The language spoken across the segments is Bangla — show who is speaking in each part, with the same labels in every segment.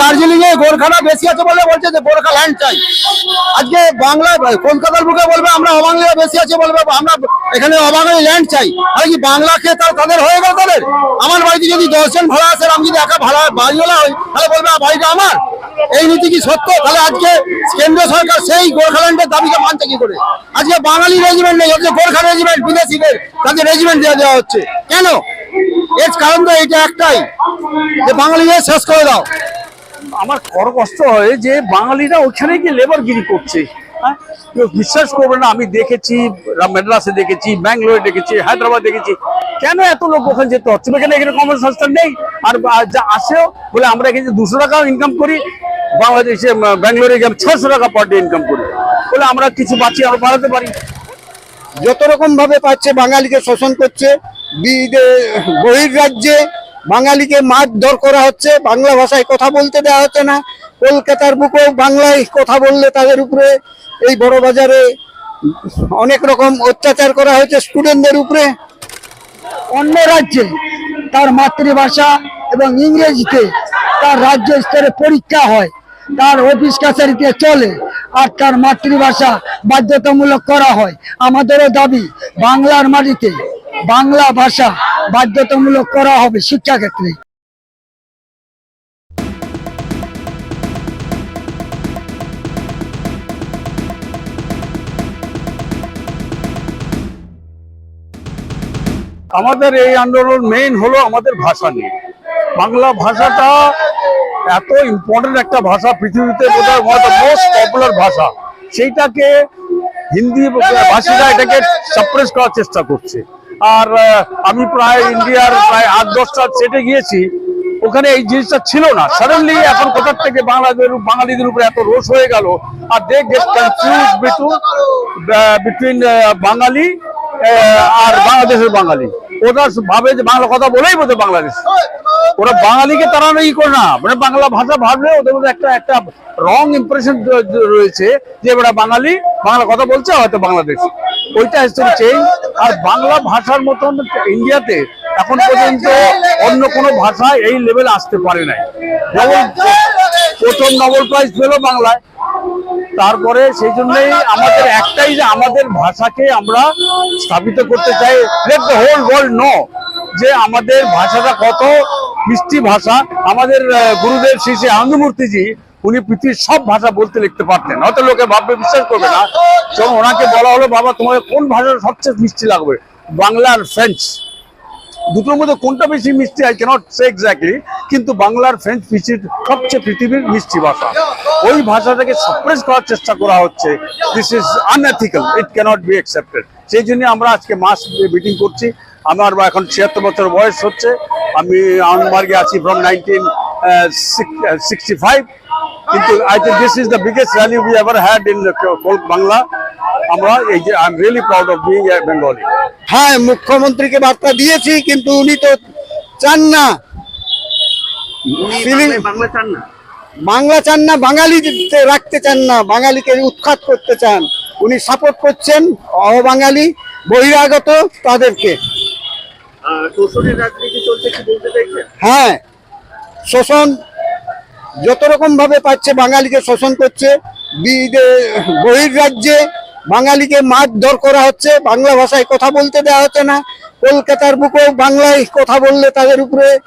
Speaker 1: দার্জিলিং এ গোর্খাটা বেশি আছে বলে বলছে যে গোর্খা ল্যান্ড চাই। আজকে বাংলায়, কলকাতার বুকে বলবে, আমরা অবাঙালিরা বেশি আছে বলবে, আমরা এখানে অবাঙালি ল্যান্ড চাই। আর কি বাংলা খেয়ে তার তাদের হয়ে গেল তাদের? আমার বাড়িতে যদি দশজন ভাড়া আর আমি যদি একা ভাড়া বাড়িওয়ালা হই, তাহলে বলবে বাড়িটা আমার? এই নীতি কি সত্য? তাহলে আজকে কেন্দ্র সরকার সেই গোর্খাল্যান্ডের দাবিকে মানছে কি করে? আজকে বাঙালি রেজিমেন্ট নেই হচ্ছে গোর্খা রেজিমেন্ট বিদেশিদের তাদের রেজিমেন্ট দেওয়া দেওয়া হচ্ছে। কেন? এর কারণ তো এটা একটাই, যে বাঙালিদের শেষ করে দাও।
Speaker 2: আমার বড় কষ্ট হয় যে বাঙালিরা ওখানে গিয়ে লেবারগিরি করছে। হ্যাঁ? বিশ্বাস করবে না, আমি দেখেছি মেড্রাসে দেখেছি, ব্যাঙ্গালোরে দেখেছি, হায়দ্রাবাদ দেখেছি। কেন এত লোক ওখানে যেতে হচ্ছে? এখানে এখানে কর্মসংস্থান নেই? আর যা আসেও বলে আমরা এখানে দুশো টাকাও ইনকাম করি, বাংলাদেশে ব্যাঙ্গালোরে গিয়ে ছশো টাকা পার ডে ইনকাম করি। বলে আমরা কিছু বাঁচিয়ে আরও বাড়াতে পারি।
Speaker 1: যত রকম ভাবে পাচ্ছে, বাঙালিকে শোষণ করছে, বিদে- বহির্রাজ্যে বাঙালিকে মারধর করা হচ্ছে, বাংলা ভাষায় কথা বলতে দেওয়া হচ্ছে না। কলকাতার বুকেও বাংলায় কথা বললে তাদের উপরে, এই বড় বাজারে অনেক রকম অত্যাচার করা হয়েছে স্টুডেন্টদের উপরে।
Speaker 3: অন্য রাজ্যে তার মাতৃভাষা এবং ইংরেজিতে তার রাজ্য স্তরে পরীক্ষা হয়, তার অফিস কাছারিতে চলে আর তার মাতৃভাষা বাধ্যতামূলক করা হয়। আমাদেরও দাবি, বাংলার মাটিতে বাংলা ভাষা বাধ্যতামূলক করা হবে শিক্ষাক্ষেত্রে
Speaker 2: আমাদের এই আন্দোলন মেইন হলো আমাদের ভাষা নিয়ে। বাংলা ভাষাটা এত ইম্পর্টেন্ট একটা ভাষা, পৃথিবীতে মোস্ট পপুলার ভাষা। সেইটাকে হিন্দি ভাষীরা এটাকে সাপ্রেস করার চেষ্টা করছে। আর আমি প্রায় ইন্ডিয়ার প্রায় আট দশটা সেটে গিয়েছি। ওখানে এই জিনিসটা ছিল না। সাডেনলি এখন কোথার থেকে বাংলাদেশের বাঙালিদের উপরে এত রোষ হয়ে গেল। আর they get confuse between Bangali আর বাংলাদেশের বাঙালি। ওরা ভাবে যে বাংলা কথা বলেই বোধ বাংলাদেশ। ওরা বাঙালিকে তারা ই করে না। মানে বাংলা ভাষা ভাবলে ওদের মধ্যে একটা একটা রং ইমপ্রেশন রয়েছে যে ওরা বাঙালি, বাংলা কথা বলছে, হয়তো বাংলাদেশ। ওইটা চেঞ্জ আর বাংলা ভাষার মতন ইন্ডিয়াতে এখন পর্যন্ত অন্য কোনো ভাষা এই লেভেল আসতে পারে নাই। যেমন প্রথম নোবেল প্রাইজ পেল বাংলায়। তারপরে সেই জন্যই আমাদের একটাই যে আমাদের ভাষাকে আমরা স্থাপিত করতে চাই let the whole world know যে আমাদের ভাষাটা কত মিষ্টি ভাষা। আমাদের গুরুদেব শ্রী শ্রী আনন্দমূর্তিজি উনি পৃথিবীর সব ভাষা বলতে লিখতে পারতেন। হয়তো লোকে ভাববে, বিশ্বাস করবে না। যখন ওনাকে বলা হলো, বাবা, তোমাকে কোন ভাষা সবচেয়ে মিষ্টি লাগবে? বাংলা আর ফ্রেঞ্চ দুটোর মধ্যে কোনটা বেশি মিষ্টি আই ক্যানট সে এক্স্যাক্টলি কিন্তু বাংলার ফ্রেঞ্চ পৃথিবীর সবচেয়ে পৃথিবীর মিষ্টি ভাষা। ওই ভাষাটাকে সাপ্রেস করার চেষ্টা করা হচ্ছে। This is unethical it cannot be accepted সেই জন্য আমরা আজকে মাস মিটিং করছি। আমার এখন ছিয়াত্তর বছর বয়স হচ্ছে। আমি আনন্দমার্গে আছি ফ্রম নাইনটিন সিক্সটি ফাইভ কিন্তু I think this is the biggest rally we ever had in Bangla আমরা এই যে I am really proud of being a Bengali
Speaker 1: হ্যাঁ মুখ্যমন্ত্রীকে বার্তা দিয়েছি কিন্তু উনি তো চান না। Feeling- বাংলা চান না। বাঙালি রাখতে চান না বাঙালিকে উৎখাত করতে চান। উনি সাপোর্ট করছেন অবাঙালি বহিরাগত তাদেরকে। হ্যাঁ শোষণ যত রকম ভাবে পাচ্ছে, বাঙালিকে শোষণ করছে, বিদে- বহির্রাজ্যে বাঙালিকে মারধর করা হচ্ছে, বাংলা ভাষায় কথা বলতে দেওয়া হচ্ছে না। কলকাতার বুকেও বাংলায় কথা বললে তাদের উপরে,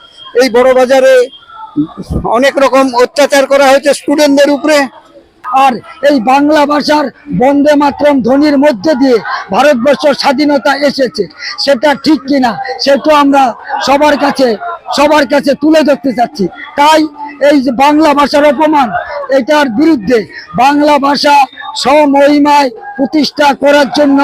Speaker 1: এই বড় বাজারে অনেক রকম অত্যাচার করা হয়েছে স্টুডেন্টদের উপরে।
Speaker 3: আর এই বাংলা ভাষার বন্দে মাতরম ধ্বনির মধ্যে দিয়ে ভারতবর্ষ স্বাধীনতা এসেছে, সেটা ঠিক কিনা, সেটা আমরা সবার কাছে সবার কাছে তুলে ধরতে চাচ্ছি। তাই এই যে বাংলা ভাষার অপমান, এটার বিরুদ্ধে বাংলা ভাষা স্বমহিমায় প্রতিষ্ঠা করার জন্য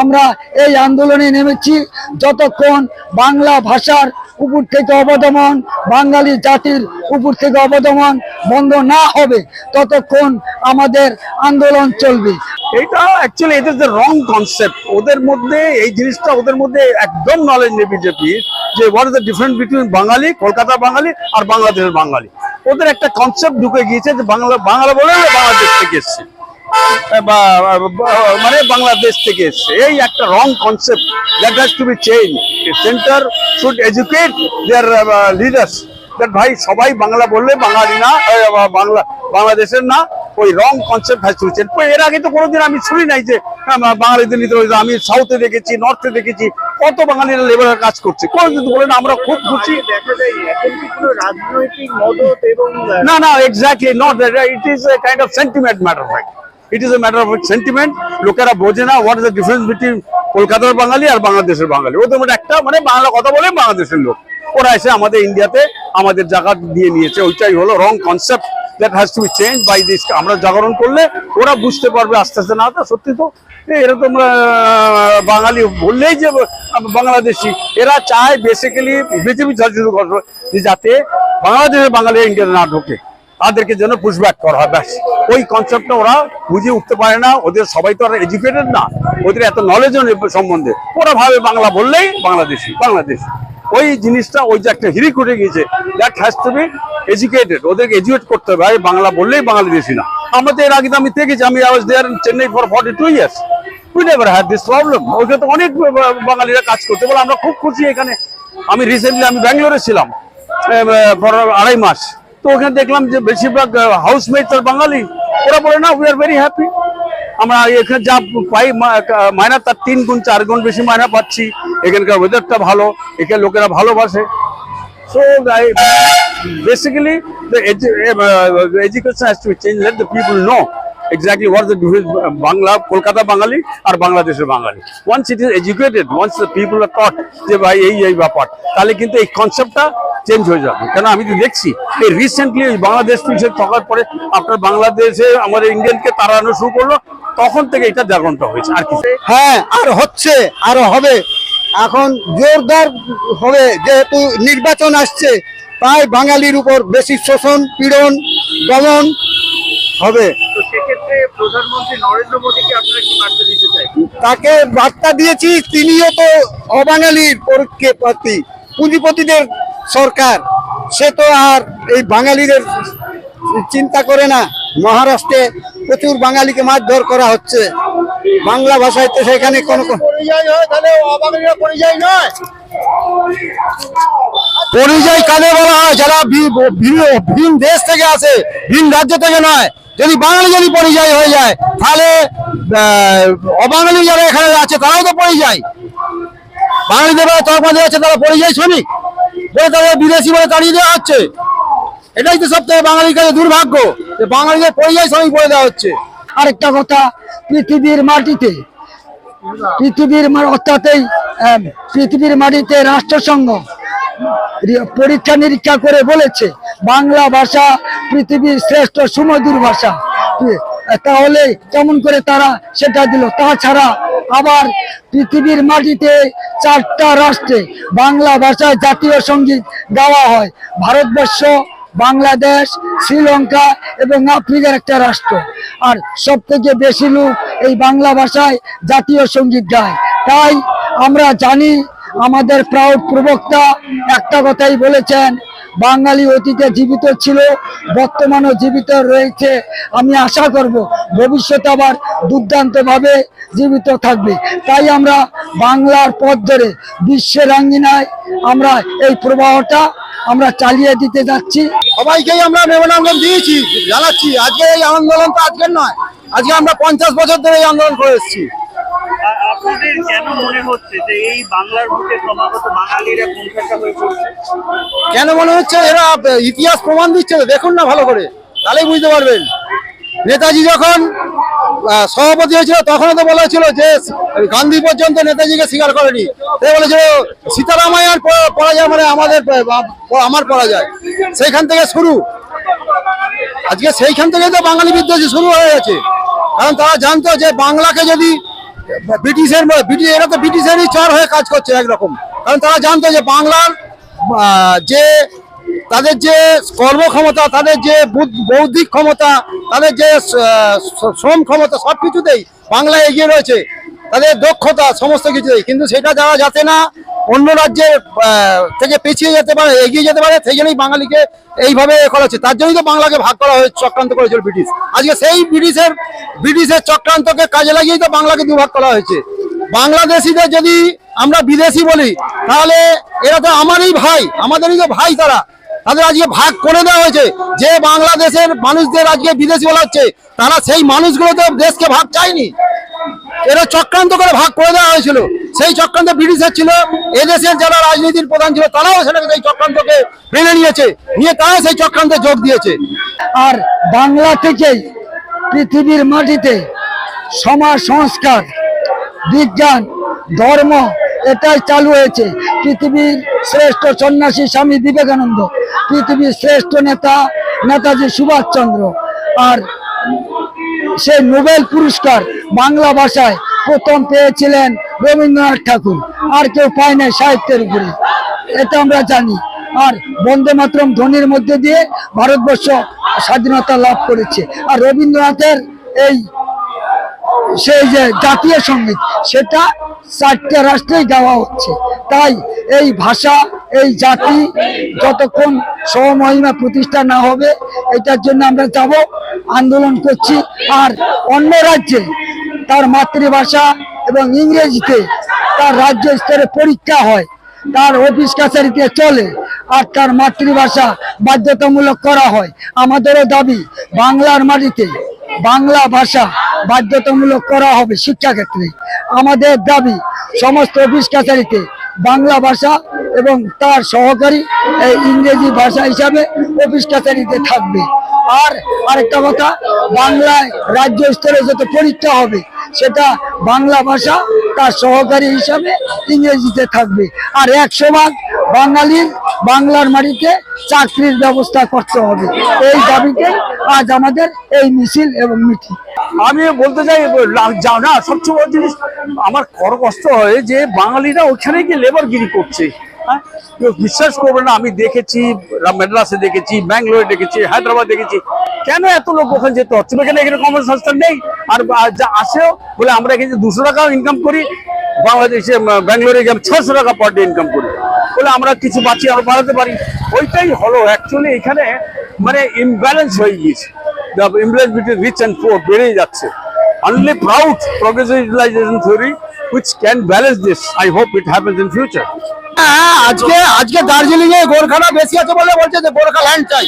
Speaker 3: আমরা এই আন্দোলনে নেমেছি। যতক্ষণ বাংলা ভাষার উপর থেকে অবদমন, বাঙালি জাতির উপর থেকে অবদমন বন্ধ না হবে, ততক্ষণ আমাদের আন্দোলন চলবে।
Speaker 2: এটা অ্যাকচুয়ালি এটা যে রং কনসেপ্ট ওদের মধ্যে, এই জিনিসটা ওদের মধ্যে একদম নলেজ নেই বিজেপি যে what is the difference between Bangali Kolkata Bangali আর বাংলাদেশের বাঙালি। ওদের একটা কনসেপ্ট ঢুকে গিয়েছে যে বাংলা বাংলা বলে বাংলাদেশ থেকে এসছে। মানে বাংলাদেশ থেকে এসছে। এই একটা wrong concept that has to be change centre should educate their leaders that ভাই, সবাই বাংলা বললে বাঙালি না বাংলা, বাংলাদেশের না ওই রং কনসেপ্ট টু চেঞ্জ এর আগে তো কোনোদিন আমি শুনি নাই যে বাঙালিদের নিতে হবে। আমি সাউথে দেখেছি নর্থে দেখেছি কত বাঙালিরা লেবারের কাজ করছে কোনোদিন তো বলে না আমরা খুব খুশি
Speaker 4: দেখা যায় এখন কি কোনো রাজনৈতিক মদত এবং আহ,
Speaker 2: No, no, exactly not. It is a kind of sentiment matter of fact. It is a matter of sentiment. লোকেরা বোঝে না what is the difference between কলকাতার বাঙালি আর বাংলাদেশের বাঙালি ওদের মধ্যে একটা মানে বাংলা কথা বলে বাংলাদেশের লোক ওরা এসে আমাদের ইন্ডিয়াতে আমাদের জায়গা দিয়ে নিয়েছে ওইটাই হলো wrong concept that has to be change by this আমরা জাগরণ করলে ওরা বুঝতে পারবে আস্তে আস্তে না তো সত্যি তো এরা তো আমরা বাঙালি বললেই যে বাংলাদেশি। এরা চায় বেসিক্যালি বিজেপি যে যাতে বাংলাদেশের বাঙালি ইন্ডিয়াতে না ঢোকে। তাদেরকে যেন পুশব্যাক করা হয়, ব্যাস। ওই কনসেপ্টটা ওরা বুঝে উঠতে পারে না। ওদের সবাই তো আর এডুকেটেড না। ওদের এত নলেজও সম্বন্ধে। ওরা ভাবে বাংলা বললেই বাংলাদেশি বাংলাদেশি। ওই জিনিসটা, ওই যে একটা হিরিক উঠে গিয়েছে that has to be educated ওদেরকে এডুকেট করতে হবে। ভাই বাংলা বললেই বাংলাদেশি না। এর আগে তো আমি দেখেছি আমি আওয়াজ there Chennai for forty two years we never had this problem ওইখানে তো অনেক বাঙালিরা কাজ করতে। বলে আমরা খুব খুশি এখানে। আমি রিসেন্টলি আমি ব্যাঙ্গালোরে ছিলাম আড়াই মাস। তো ওখানে দেখলাম যে বেশিরভাগ হাউসমেট তার বাঙালি। ওরা বলে, না উই আর ভেরি হ্যাপি আমরা এখানে যা পাই মায়না তার তিন গুণ, চার গুণ বেশি মায়না পাচ্ছি। এখানকার ওয়েদারটা ভালো এখানে লোকেরা ভালোবাসে। So basically education change let the people know exactly what's Bangla Kolkata Bangali আর বাংলাদেশের Bangali once it is educated once the people are taught যে, ভাই, এই এই ব্যাপার, তাহলে কিন্তু এই কনসেপ্টটা চেঞ্জ হয়ে যাবে। কেন আমি তো দেখছি এই রিসেন্টলি বাংলাদেশ পিছিয়ে থাকার পরে আপনার বাংলাদেশে আমাদের ইন্ডিয়ানকে তাড়ানো শুরু করল তখন থেকে এটা জাগরণটা হয়েছে আর কি।
Speaker 1: হ্যাঁ আর হচ্ছে আরও হবে। এখন জোরদার হবে যেহেতু নির্বাচন আসছে তাই বাঙালির উপর বেশি শোষণ পীড়ন দমন হবে।
Speaker 4: তো সেক্ষেত্রে প্রধানমন্ত্রী নরেন্দ্র মোদীকে আপনারা কি বার্তা দিতে চাই
Speaker 1: তাকে বার্তা দিয়েছি তিনিও তো অবাঙালির পক্ষপাতী পুঁজিপতিদের সরকার সে তো আর এই বাঙালিদের চিন্তা করে না। মহারাষ্ট্রে প্রচুর বাঙালিকে মারধর করা হচ্ছে। বাংলা ভাষায় তো সেখানে কোনো পরিযায়ী নয়। বলা হয়? যারা ভিন দেশ থেকে আসে ভিন রাজ্য থেকে নয়। যদি বাঙালি যদি পরিযায়ী হয়ে যায় তাহলে অবাঙালি যারা এখানে আছে তারাও তো পরিযায়ী। বাঙালিদের তরফা আছে তারা পরিযায়ী শ্রমিক বিদেশি বলে তাড়িয়ে দেওয়া হচ্ছে। এটাই তো সব থেকে বাঙালির কাছে দুর্ভাগ্য, যে বাঙালিদের পরিযায়ী শ্রমিক বলে দেওয়া হচ্ছে।
Speaker 3: আরেকটা কথা, পৃথিবীর মাটিতে, পৃথিবীর অর্থাৎ এই পৃথিবীর মাটিতে রাষ্ট্রসংঘ পরীক্ষা নিরীক্ষা করে বলেছে, বাংলা ভাষা পৃথিবীর শ্রেষ্ঠ সুমধুর ভাষা। তাহলে কেমন করে তারা সেটা দিল? তাছাড়া আবার পৃথিবীর মাটিতে চারটা রাষ্ট্রে বাংলা ভাষায় জাতীয় সংগীত গাওয়া হয়। ভারতবর্ষ, বাংলাদেশ, শ্রীলঙ্কা এবং আফ্রিকার একটা রাষ্ট্র। আর সব থেকে বেশি লোক এই বাংলা ভাষায় জাতীয় সংগীত গায়। তাই আমরা জানি আমাদের প্রাউড প্রবক্তা একটা কথাই বলেছেন, বাঙালি অতীতে জীবিত ছিল, বর্তমানেও জীবিত রয়েছে। আমি আশা করব ভবিষ্যতে আবার দুর্দান্তভাবে জীবিত থাকবে। তাই আমরা বাংলার পথ ধরে বিশ্বের আঙ্গিনায় আমরা এই প্রবাহটা আমরা চালিয়ে দিতে যাচ্ছি।
Speaker 1: সবাইকেই আমরা মেমোরান্ডাম দিয়েছি, জানাচ্ছি, আজকে এই আন্দোলন তো আজকের নয়, আজকে আমরা পঞ্চাশ বছর ধরে এই আন্দোলন করে এসেছি।
Speaker 4: আপনাদের কেন মনে হচ্ছে যে এই বাংলার বুকে ক্রমাগত বাঙালিরা কোনখানটা হয়ে পড়ছে?
Speaker 1: কেন মনে হচ্ছে এরা ইতিহাস প্রমাণ দিচ্ছে? তো, দেখুন না ভালো করে তাহলেই বুঝতে পারবেন। নেতাজি যখন সভাপতি হয়েছিল তখনও তো বলা হয়েছিল যে গান্ধী পর্যন্ত নেতাজিকে স্বীকার করেনি। সে বলেছিল সীতারামায়ার প- পরাজয় মানে আমাদের আমার পরাজয়। সেইখান থেকে শুরু। আজকে সেইখান থেকে তো বাঙালি বিদ্রোহী শুরু হয়ে গেছে। কারণ তারা জানতো যে বাংলাকে যদি ব্রিটিশের ব্রিটিশ এরা তো ব্রিটিশেরই চর হয়ে কাজ করছে একরকম। কারণ তারা জানতো যে বাংলার যে তাদের যে কর্মক্ষমতা, তাদের যে বৌদ্ধিক ক্ষমতা, তাদের যে শ্রম ক্ষমতা সব কিছুতেই বাংলা এগিয়ে রয়েছে। তাদের দক্ষতা সমস্ত কিছুতেই। কিন্তু সেটা যারা যাতে না অন্য রাজ্যের আহ, থেকে পিছিয়ে যেতে পারে এগিয়ে যেতে পারে সেই জন্যই বাঙালিকে এইভাবে করা হচ্ছে। তার জন্যই তো বাংলাকে ভাগ করা হয়েছে চক্রান্ত করেছিল ব্রিটিশ। আজকে সেই ব্রিটিশের ব্রিটিশের চক্রান্তকে কাজে লাগিয়েই তো বাংলাকে দুভাগ করা হয়েছে। বাংলাদেশিদের যদি আমরা বিদেশি বলি তাহলে এরা তো আমারই ভাই আমাদেরই তো ভাই তারা। তাদের আজকে ভাগ করে দেওয়া হয়েছে। যে বাংলাদেশের মানুষদের আজকে বিদেশি বলা হচ্ছে তারা সেই মানুষগুলো তো দেশকে ভাগ চায়নি। এরা চক্রান্ত করে ভাগ করে দেওয়া হয়েছিল। সেই চক্রান্ত ব্রিটিশের ছিল। এদেশের যারা রাজনীতির প্রধান ছিল, তারাও সেটাকে সেই চক্রান্তকে মেনে নিয়েছে। নিয়ে তারা সেই চক্রান্তে যোগ দিয়েছে।
Speaker 3: আর বাংলা থেকেই পৃথিবীর মাটিতে সমাজ সংস্কার, বিজ্ঞান, ধর্ম, এটাই চালু হয়েছে। পৃথিবীর শ্রেষ্ঠ সন্ন্যাসী স্বামী বিবেকানন্দ, পৃথিবীর শ্রেষ্ঠ নেতা নেতাজি সুভাষচন্দ্র। আর সেই নোবেল পুরস্কার বাংলা ভাষায় প্রথম পেয়েছিলেন রবীন্দ্রনাথ ঠাকুর। আর কেউ পায় নাই সাহিত্যের উপরে। এটা আমরা জানি। আর বন্দে মাতরম ধ্বনির মধ্যে দিয়ে ভারতবর্ষ স্বাধীনতা লাভ করেছে। আর রবীন্দ্রনাথের এই, সেই যে জাতীয় সংগীত, সেটা চারটে রাষ্ট্রেই গাওয়া হচ্ছে। তাই এই ভাষা, এই জাতি যতক্ষণ স্বমহিমা প্রতিষ্ঠা না হবে, এটার জন্য আমরা যাব, আন্দোলন করছি। আর অন্য রাজ্যে তার মাতৃভাষা এবং ইংরেজিতে তার রাজ্য স্তরে পরীক্ষা হয়, তার অফিস কাছারিতে চলে আর তার মাতৃভাষা বাধ্যতামূলক করা হয়। আমাদেরও দাবি, বাংলার মাটিতে বাংলা ভাষা বাধ্যতামূলক করা হবে শিক্ষাক্ষেত্রে। আমাদের দাবি, সমস্ত অফিস কাছারিতে বাংলা ভাষা এবং তার সহকারী ইংরেজি ভাষা হিসাবে অফিস কাছারিতে থাকবে। আর আরেকটা কথা, বাংলায় রাজ্য স্তরে যত পরীক্ষা হবে সেটা বাংলা ভাষা তার সহকারী হিসাবে ইংরেজিতে থাকবে। আর একশো ভাগ বাঙালির বাংলার মাটিতে চাকরির ব্যবস্থা করতে হবে। এই দাবিতে আজ আমাদের এই মিছিল এবং মিটিং।
Speaker 2: আমি বলতে চাই, লা- যা না, সবচেয়ে বড় জিনিস, আমার কর কষ্ট হয় যে বাঙালিরা ওখানে গিয়ে লেবারগিরি করছে। হ্যাঁ? বিশ্বাস করবে না, আমি দেখেছি মেড্রাসে দেখেছি, ব্যাঙ্গালোরে দেখেছি, হায়দ্রাবাদ দেখেছি কেন এত লোক ওখানে যেতে হচ্ছে এখানে এখানে কর্মসংস্থান নেই আর যা আসেও বলে আমরা এখানে দুশো টাকাও ইনকাম করি, বাংলাদেশে ব্যাঙ্গালোরে গিয়ে ছশো টাকা পার ডে ইনকাম করি বলে আমরা কিছু বাঁচিয়ে আরও বাড়াতে পারি ওইটাই হলো অ্যাকচুয়ালি এখানে মানে ইমব্যালেন্স হয়ে গিয়েছে imbalance between rich and poor বেড়েই যাচ্ছে only proud progressive utilization theory which can balance this. I hope it happens in future.
Speaker 1: আজকে আজকে দার্জিলিং এ গোর্খাটা বেশি আছে বলে বলছে যে গোর্খা ল্যান্ড চাই।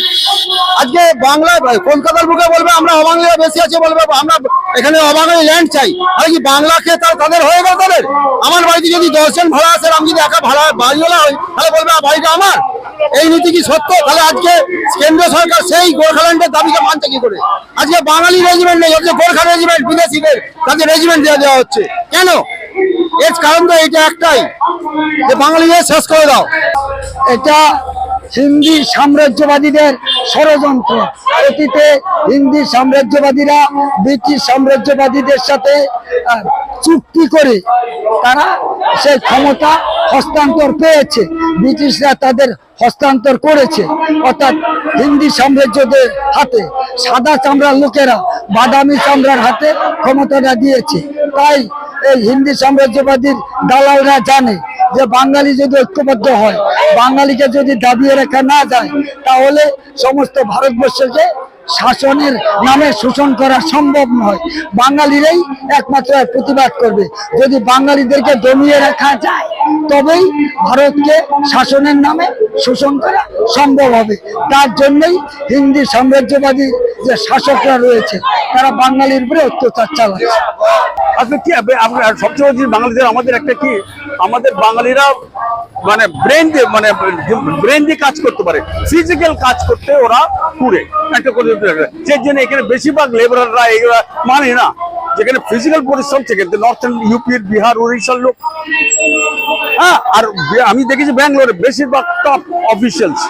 Speaker 1: আজকে বাংলায়, কলকাতার বুকে বলবে আমরা অবাঙালিরা বেশি আছে বলবে, আমরা এখানে অবাঙালি ল্যান্ড চাই। আর কি বাংলা খেয়ে তার তাদের হয়ে গেল তাদের? আমার বাড়িতে যদি দশজন ভাড়া আসে আমি যদি একা ভাড়া বাড়িওয়ালা হই, তাহলে বলবে বাড়িটা আমার। এই নীতি কি সত্য? তাহলে আজকে কেন্দ্র সরকার সেই গোর্খাল্যান্ডের দাবিকে মানছে কি করে? আজকে বাঙালি রেজিমেন্ট নেই হচ্ছে গোর্খা রেজিমেন্ট বিদেশিদের, তাদের রেজিমেন্ট দেওয়া দেওয়া হচ্ছে। কেন? এর কারণ তো এটা একটাই, যে বাঙালিদের শেষ করে দাও।
Speaker 3: এটা হিন্দি সাম্রাজ্যবাদীদের ষড়যন্ত্র। অতীতে হিন্দি সাম্রাজ্যবাদীরা ব্রিটিশ সাম্রাজ্যবাদীদের সাথে চুক্তি করে তারা সেই ক্ষমতা হস্তান্তর পেয়েছে। ব্রিটিশরা তাদের হস্তান্তর করেছে। অর্থাৎ হিন্দি সাম্রাজ্যদের হাতে, সাদা চামড়ার লোকেরা বাদামি চামড়ার হাতে ক্ষমতাটা দিয়েছে। তাই এই হিন্দি সাম্রাজ্যবাদীর দালালরা জানে যে বাঙালি যদি ঐক্যবদ্ধ হয়, বাঙালিকে যদি দাবিয়ে রাখা না যায়, তাহলে সমস্ত ভারতবর্ষকে শাসনের নামে শোষণ করা সম্ভব নয়। বাঙালিরাই একমাত্র প্রতিবাদ করবে। যদি বাঙালিদেরকে দমিয়ে রাখা যায়, তবেই ভারতকে শাসনের নামে শোষণ করা সম্ভব হবে। তার জন্যই হিন্দি সাম্রাজ্যবাদী যে শাসকরা রয়েছে, তারা বাঙালির উপরে অত্যাচার চালাচ্ছে।
Speaker 2: আসলে কি হবে আপনার সবচেয়ে বড় বাঙালিদের, আমাদের একটা কি? আমাদের বাঙালিরা মানে ব্রেন দিয়ে মানে ব্রেন দিয়ে কাজ করতে পারে। ফিজিক্যাল কাজ করতে ওরা পুরে একটা করে সেই জন্য এখানে বেশিরভাগ লেবাররা এগুলা মানে না। যেখানে ফিজিক্যাল পরিশ্রম সেখানে নর্থ ইউপির বিহার উড়িষ্যার লোক। হ্যাঁ আর আমি দেখেছি ব্যাঙ্গালোরে বেশিরভাগ টপ অফিসিয়ালস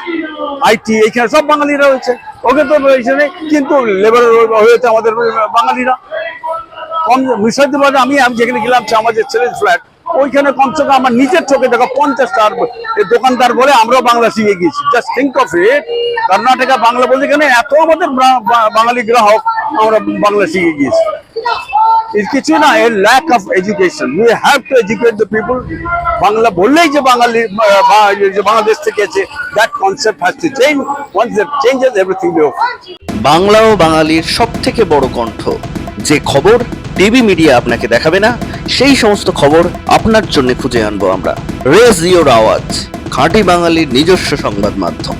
Speaker 2: আইটি এইখানে সব বাঙালিরা রয়েছে। ওকে তো এখানে কিন্তু লেবার হয়েছে আমাদের বাঙালিরা। কম মুর্শিদাবাদে আমি আমি যেখানে গেলাম আমাদের ছেলের ফ্ল্যাট ওইখানে কমসে কম আমার নিজের চোখে দেখা পঞ্চাশটা দোকানদার বলে আমরাও বাংলা শিখে গিয়েছি। Just think of it Karnataka Bangla বলতে গেলে এত আমাদের বাঙালি গ্রাহক আমরা বাংলা শিখে গিয়েছি। এর কিছু না এর lack of education we have to educate the people Bangla বললেই যে বাঙালি যে বাংলাদেশ থেকে আছে that concept has to change once that changes everything
Speaker 5: Bangla ও বাঙালির সব থেকে বড় কণ্ঠ। যে খবর টিভি মিডিয়া আপনাকে দেখাবে না, সেই সমস্ত খবর আপনার জন্য খুঁজে আনব আমরা। রেজ ইওর আওয়াজ, খাঁটি বাঙালির নিজস্ব সংবাদ মাধ্যম।